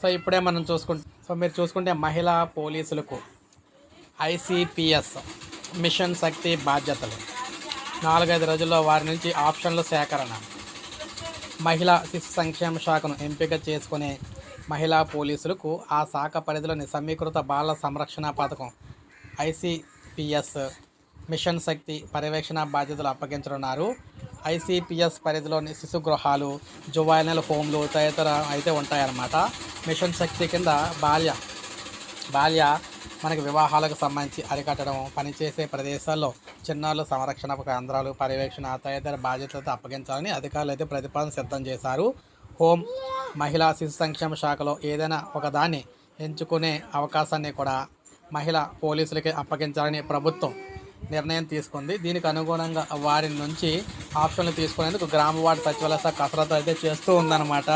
So ఇప్పుడే మనం చూసుకుంటే సో మీరు చూసుకుంటే మహిళా పోలీసులకు ఐసిపిఎస్ మిషన్ శక్తి బాధ్యతలు. నాలుగైదు రోజుల్లో వారి నుంచి ఆప్షన్ల సేకరణ. మహిళా శిశు సంక్షేమ శాఖను ఎంపిక చేసుకునే మహిళా పోలీసులకు ఆ శాఖ పరిధిలోని సమీకృత బాల సంరక్షణ పథకం ఐసిపిఎస్ మిషన్ శక్తి పర్యవేక్షణ బాధ్యతలు అప్పగించనున్నారు. ఐసిపిఎస్ పరిధిలోని శిశు గృహాలు జువైనల్ హోమ్లు తదితర అయితే ఉంటాయన్నమాట. మిషన్ శక్తి కింద బాల్య బాల్య మనకి వివాహాలకు సంబంధించి అరికట్టడం పనిచేసే ప్రదేశాల్లో చిన్నారుల సంరక్షణ కేంద్రాలు పర్యవేక్షణ తదితర బాధ్యతలతో అప్పగించాలని అధికారులు అయితే ప్రతిపాదన సిద్ధం చేశారు. హోమ్ మహిళా శిశు సంక్షేమ శాఖలో ఏదైనా ఒకదాన్ని ఎంచుకునే అవకాశాన్ని కూడా మహిళా పోలీసులకి అప్పగించాలని ప్రభుత్వం నిర్ణయం తీసుకుంది. దీనికి అనుగుణంగా వారి నుంచి ఆప్షన్లు తీసుకునేందుకు గ్రామ వార్డు సచివాలయ శాఖ కసరత్తు అయితే చేస్తూ ఉందన్నమాట.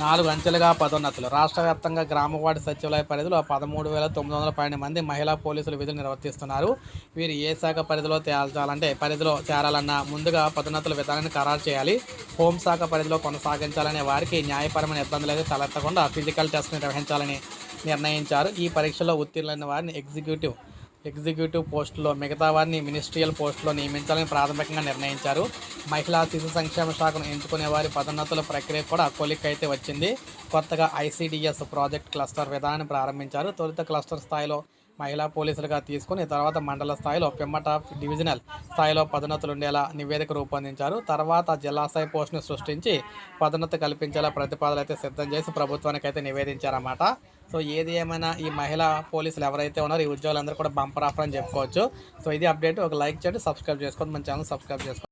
నాలుగు అంచెలుగా పదోన్నతులు. రాష్ట్ర వ్యాప్తంగా గ్రామ వార్డు సచివాలయ పరిధిలో పదమూడు వేల తొమ్మిది వందల పన్నెండు మంది మహిళా పోలీసులు విధులు నిర్వర్తిస్తున్నారు. వీరు ఏ శాఖ పరిధిలో తేల్చాలంటే పరిధిలో చేరాలన్నా ముందుగా పదోన్నతుల విధానాన్ని ఖరారు చేయాలి. హోంశాఖ పరిధిలో కొనసాగించాలనే వారికి న్యాయపరమైన ఇబ్బందులు అయితే తలెత్తకుండా ఫిజికల్ టెస్ట్ నిర్వహించాలని నిర్ణయించారు. ఈ పరీక్షలో ఉత్తీర్ణులైన వారిని ఎగ్జిక్యూటివ్ ఎగ్జిక్యూటివ్ పోస్టులో మిగతా వారిని మినిస్ట్రియల్ పోస్టులో నియమించాలని ప్రాథమికంగా నిర్ణయించారు. మహిళా శిశు సంక్షేమ శాఖను ఎంచుకునే వారి పదోన్నతుల ప్రక్రియ కూడా కొలిక్కైతే వచ్చింది. కొత్తగా ఐసీడీఎస్ ప్రాజెక్ట్ క్లస్టర్ విధానాన్ని ప్రారంభించారు. తొలుత క్లస్టర్ స్థాయిలో మహిళా పోలీసులుగా తీసుకుని తర్వాత మండల స్థాయిలో పిమ్మట డివిజనల్ స్థాయిలో పదోన్నతులు ఉండేలా నివేదిక రూపొందించారు. తర్వాత జిల్లా స్థాయి పోస్టును సృష్టించి పదోన్నతి కల్పించేలా ప్రతిపాదనలు అయితే సిద్ధం చేసి ప్రభుత్వానికి అయితే నివేదించారన్నమాట. సో ఏది ఏమైనా ఈ మహిళా పోలీసులు ఎవరైతే ఉన్నారో ఈ ఉద్యోగులందరూ కూడా బంపర్ ఆఫర్ అని చెప్పుకోవచ్చు. సో ఇది అప్డేట్. ఒక లైక్ చేయండి సబ్స్క్రైబ్ చేసుకోండి. మన ఛానల్ సబ్స్క్రైబ్ చేసుకోండి.